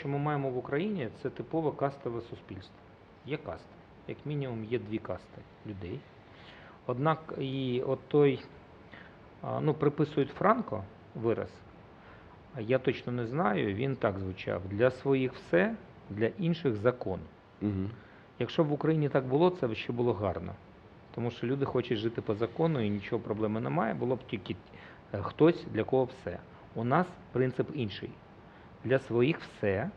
що ми маємо в Україні, це типове кастове суспільство. Є касти. Як мінімум є дві касти людей. Однак і от той, ну, приписують Франко вираз, я точно не знаю, він так звучав: для своїх все, для інших закон. Угу. Якщо б в Україні так було, це б ще було гарно. Тому що люди хочуть жити по закону і нічого проблеми немає, було б тільки е, хтось, для кого все. У нас принцип інший. Для своїх все,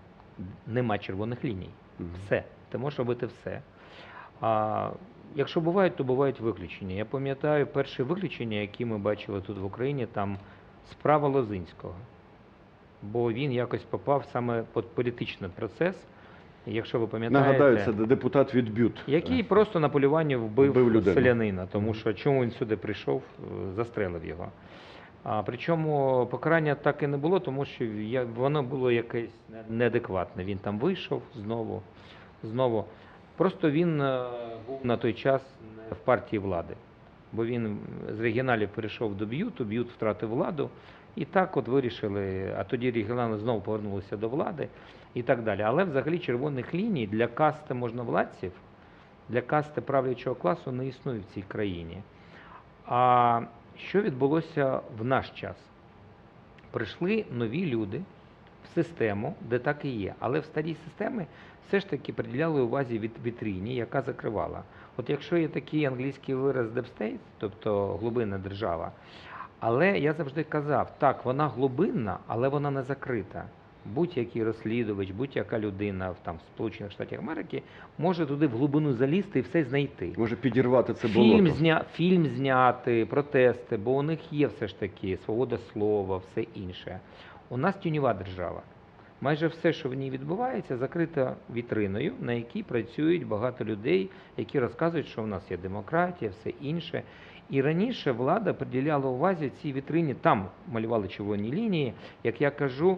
нема червоних ліній. Мгм. Все. Ти можеш робити все. А якщо бувають, то бувають виключення. Я пам'ятаю перші виключення, які ми бачили тут в Україні, там справа Лозинського. Бо він якось попав саме під політичний процес. Якщо ви пам'ятаєте, Нагадаю, це депутат від Бют. який просто на полюванні вбив, Вбив селянина, тому що чому він сюди прийшов, е, застрелив його. А причому покарання так і не було, тому що я, воно було якесь неадекватне. Він там вийшов знову, знову. Просто він е, був на той час в партії влади. Бо він з регіоналів перейшов до Б'юту, Б'ют втратив владу. І так от вирішили, а тоді регіонали знову повернулися до влади і так далі. Але взагалі червоних ліній для касти можновладців, для касти правлячого класу не існує в цій країні. А що відбулося в наш час? Прийшли нові люди в систему, де так і є. Але в старій системі все ж таки приділяли увазі від вітрині, яка закривала. От якщо є такий англійський вираз deep state, тобто глибинна держава, але я завжди казав, так, вона глибинна, але вона не закрита. Будь-який розслідувач, будь-яка людина в там Сполучених Штатах Америки може туди в глибину залізти і все знайти. Може підірвати це Фільм, болото. зня... Фільм зняти, протести, бо у них є все ж таки свобода слова, все інше. У нас тюньова держава. Майже все, що в ній відбувається, закрито вітриною, на якій працюють багато людей, які розказують, що в нас є демократія, все інше. І раніше влада приділяла увазі цій вітрині, там малювали червоні лінії. Як я кажу,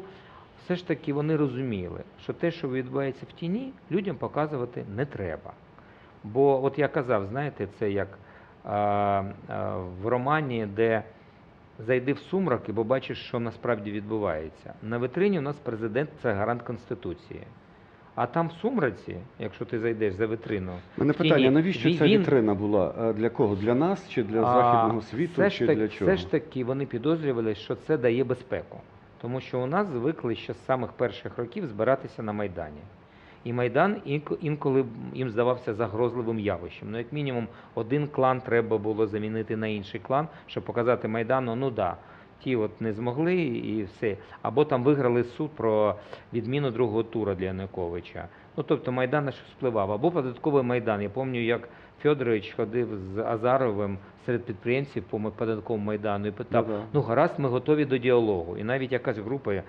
все ж таки вони розуміли, що те, що відбувається в тіні, людям показувати не треба. Бо от я казав, знаєте, це як а, а, в романі, де зайди в сумрак і побачиш, що насправді відбувається. На витрині у нас президент це гарант Конституції. А там в сумраці, якщо ти зайдеш за витрину, У Мене тіні, питання, навіщо він- ця вітрина була? Е, Для кого? Для нас чи для а, західного світу, все чи таки- для чого? Все ж таки вони підозрювали, що це дає безпеку. Тому що у нас звикли ще з самих перших років збиратися на Майдані. І Майдан інко- інколи їм здавався загрозливим явищем. Ну, як мінімум, один клан треба було замінити на інший клан, щоб показати Майдану, ну да, ті от не змогли і все. Або там виграли суд про відміну другого тура для Януковича. Ну тобто Майдан на щось впливав. Або податковий Майдан. Я пам'ятаю, як Федорович ходив з Азаровим серед підприємців по податковому майдану і питав: Ну ну гаразд, ми готові до діалогу. І навіть якась група е,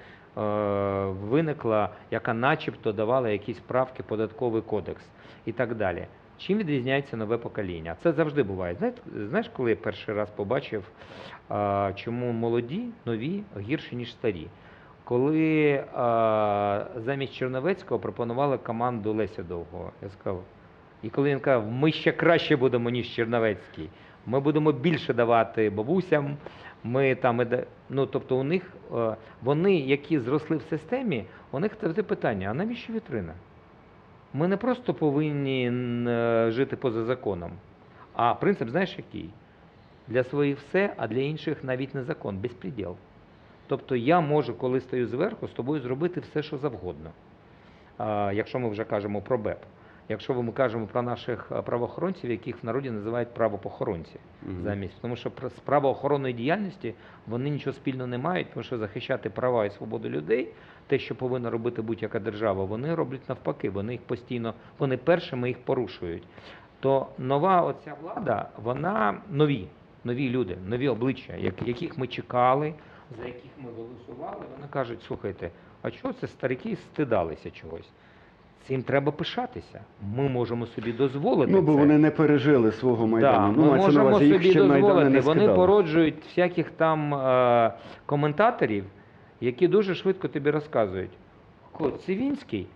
виникла, яка начебто давала якісь правки податковий кодекс і так далі. Чим відрізняється нове покоління? Це завжди буває. Знаєш, коли я перший раз побачив, чому молоді, нові гірші, ніж старі? Коли замість Черновецького пропонували команду Леся Довгого, я сказав, і коли він казав, ми ще краще будемо, ніж Черновецький, ми будемо більше давати бабусям, ми там, ну тобто у них, вони, які зросли в системі, у них це питання, а навіщо вітрина? Ми не просто повинні е, жити поза законом, а принцип, знаєш, який? Для своїх все, а для інших навіть не закон, безпреділ. Тобто я можу, коли стою зверху, з тобою зробити все, що завгодно. А, якщо ми вже кажемо про БЕП. Якщо ми кажемо про наших правоохоронців, яких в народі називають правопохоронці Мгм. замість, тому що з правоохоронної діяльності вони нічого спільно не мають, тому що захищати права і свободу людей, те, що повинна робити будь-яка держава, вони роблять навпаки, вони їх постійно, вони першими їх порушують. То нова оця влада, вона нові, нові люди, нові обличчя, яких ми чекали, за яких ми голосували. Вони кажуть, слухайте, а чого це старики стидалися чогось? Цим треба пишатися. Ми можемо собі дозволити. Ну, бо це. вони не пережили свого майдану. Да, ну, ми можемо їх собі дозволити. не Вони породжують всяких там е, коментаторів, які дуже швидко тобі розказують. Цивінський,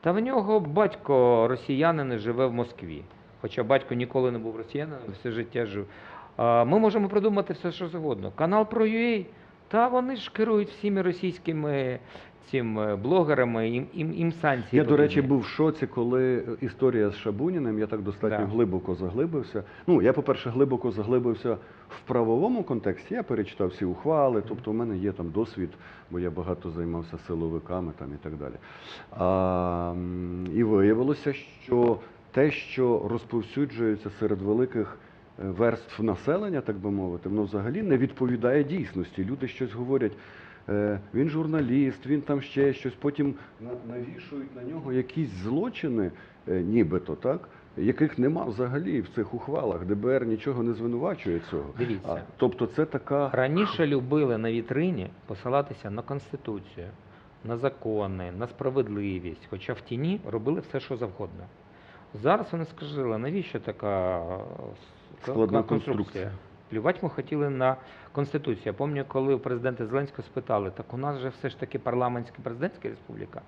та в нього батько росіянин живе в Москві. Хоча батько ніколи не був росіянином, все життя жив. Ми можемо придумати все, що завгодно. Канал про UA, Та вони ж керують всіми російськими цим е, блогерами, їм, їм, їм санкції. Я, до речі, був в шоці, коли е, історія з Шабуніним, я так достатньо Да. глибоко заглибився. Ну, я, по-перше, глибоко заглибився в правовому контексті. Я перечитав всі ухвали, тобто у мене є там досвід, бо я багато займався силовиками там і так далі. А, і виявилося, що те, що розповсюджується серед великих верств населення, так би мовити, воно взагалі не відповідає дійсності. Люди щось говорять. е, Він журналіст, він там ще щось. Потім навішують на нього якісь злочини, е, нібито так, яких нема взагалі в цих ухвалах. ДБР нічого не звинувачує цього. Дивіться. А, тобто, це така Раніше любили на вітрині посилатися на Конституцію, на закони, на справедливість, хоча в тіні робили все, що завгодно. Зараз вони скажили, навіщо така е, Складна конструкція? конструкція. Плювати ми хотіли на Конституцію. Я пам'ятаю, коли у президента Зеленського спитали, так у нас же все ж таки парламентська президентська республіка.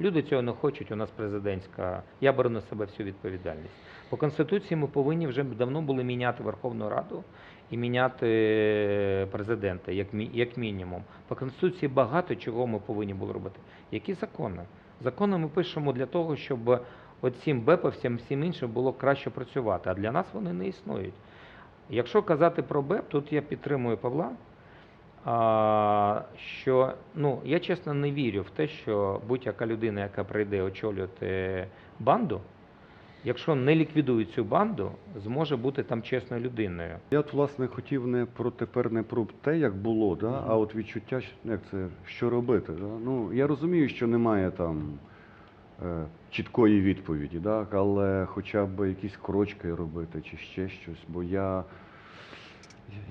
Люди цього не хочуть, у нас президентська. Я беру на себе всю відповідальність. По Конституції ми повинні вже давно були міняти Верховну Раду і міняти президента, як, мі- як мінімум. По Конституції багато чого ми повинні були робити. Які закони? Закони ми пишемо для того, щоб оцім БЕПовцям, всім іншим було краще працювати, а для нас вони не існують. Якщо казати про БЕП, тут я підтримую Павла, що ну, я чесно не вірю в те, що будь-яка людина, яка прийде очолювати банду, якщо не ліквідує цю банду, зможе бути там чесною людиною. Я от власне хотів не про тепер не про те, як було, да, а от відчуття, що- як це що робити. Да? Ну я розумію, що немає там чіткої відповіді, так, але хоча б якісь крочки робити чи ще щось, бо я,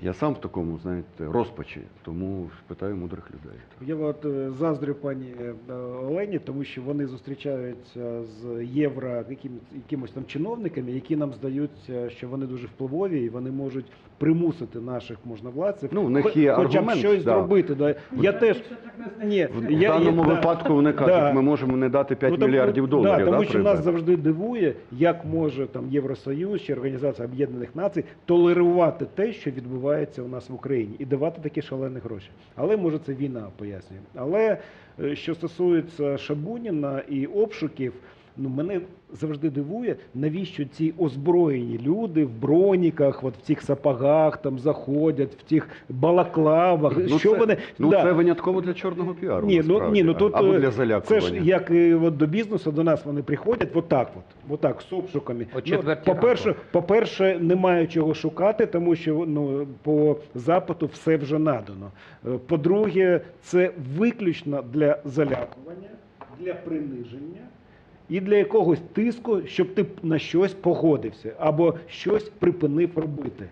я сам в такому, знаєте, розпачі, тому питаю мудрих людей. Я от е, заздрю пані е, Олені, тому що вони зустрічаються з євро яким, якимось там чиновниками, які нам здаються, що вони дуже впливові і вони можуть примусити наших можновладців Ну, в них є хоча б аргумент, щось да. зробити. Да. Я теж ні, В, я, в даному я, да. випадку вони кажуть, Да. ми можемо не дати 5 Ну, мільярдів доларів. Да, тому да, що нас завжди дивує, як може там Євросоюз чи Організація Об'єднаних Націй толерувати те, що відбувається у нас в Україні, і давати такі шалені гроші. Але може це війна пояснює. Але е, що стосується Шабуніна і обшуків. Ну, мене завжди дивує, навіщо ці озброєні люди в броніках, от в цих сапогах там заходять, в цих балаклавах. Ну, що це, вони ну, Да. це винятково для чорного піару. Ні, ну ні, ну тут або е, для це ж як і от до бізнесу до нас вони приходять, отак, от, отак, з обшуками. О Ну, по-перше, по-перше, немає чого шукати, тому що ну по запиту все вже надано. Е, По-друге, це виключно для залякування, для приниження. І для якогось тиску, щоб ти на щось погодився або щось припинив робити.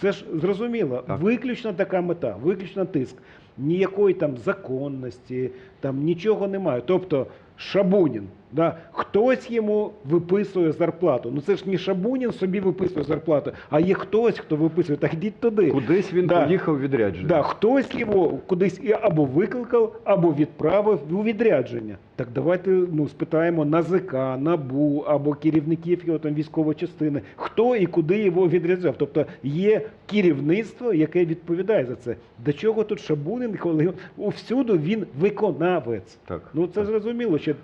Це ж зрозуміло, Так. виключно така мета, виключно тиск. Ніякої там законності, там нічого немає. Тобто Шабунін, да, хтось йому виписує зарплату. Ну це ж не Шабунін собі виписує зарплату, а є хтось, хто виписує. Так йдіть туди. Кудись він Да. поїхав відрядження. Да, хтось його кудись або викликав, або відправив у відрядження. Так давайте ну, спитаємо НАЗК, НАБУ або керівників його там військової частини, хто і куди його відряджав. Тобто є керівництво, яке відповідає за це. До чого тут Шабунин, коли всюди він виконавець? Так. Ну це зрозуміло, що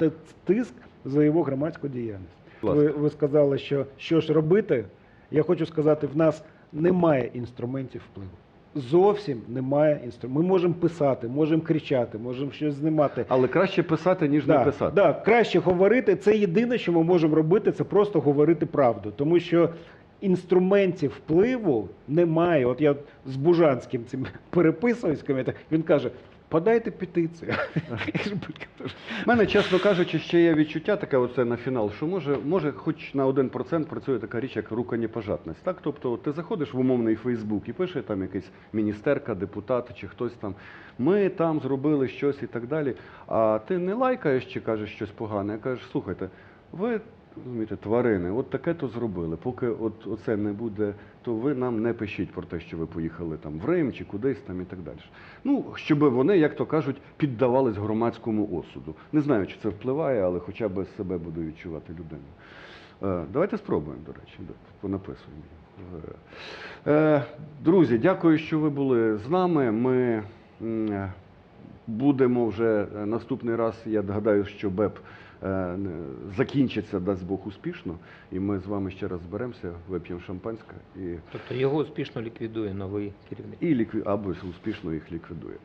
тиск за його громадську діяльність. Ви, ви сказали, що що ж робити. Я хочу сказати, в нас немає інструментів впливу. Зовсім немає інструментів. Ми можемо писати, можемо кричати, можемо щось знімати. Але краще писати, ніж не Да, писати. да, краще говорити. Це єдине, що ми можемо робити, це просто говорити правду. Тому що інструментів впливу немає. От я з Бужанським цим переписуюсь, він каже. Подайте петицію. У мене, чесно кажучи, ще є відчуття таке оце на фінал, що може, може хоч на 1% працює така річ, як руконепожатність. Так? Тобто ти заходиш в умовний Фейсбук і пише там якийсь міністерка, депутат чи хтось там, ми там зробили щось і так далі. А ти не лайкаєш чи кажеш щось погане, а кажеш, слухайте, ви. Розумієте, тварини, от таке то зробили. Поки от оце не буде, то ви нам не пишіть про те, що ви поїхали там в Рим чи кудись там і так далі. Ну, щоб вони, як то кажуть, піддавались громадському осуду. Не знаю, чи це впливає, але хоча б себе буду відчувати людина. Е, давайте спробуємо, до речі, понаписуємо. Е, е, друзі, дякую, що ви були з нами. Ми будемо вже е, наступний раз. Я гадаю, що БЕП е, закінчиться, дасть Бог успішно, і ми з вами ще раз зберемося, вип'ємо шампанське і, Тобто його успішно ліквідує новий керівник. і лікві... або успішно їх ліквідує.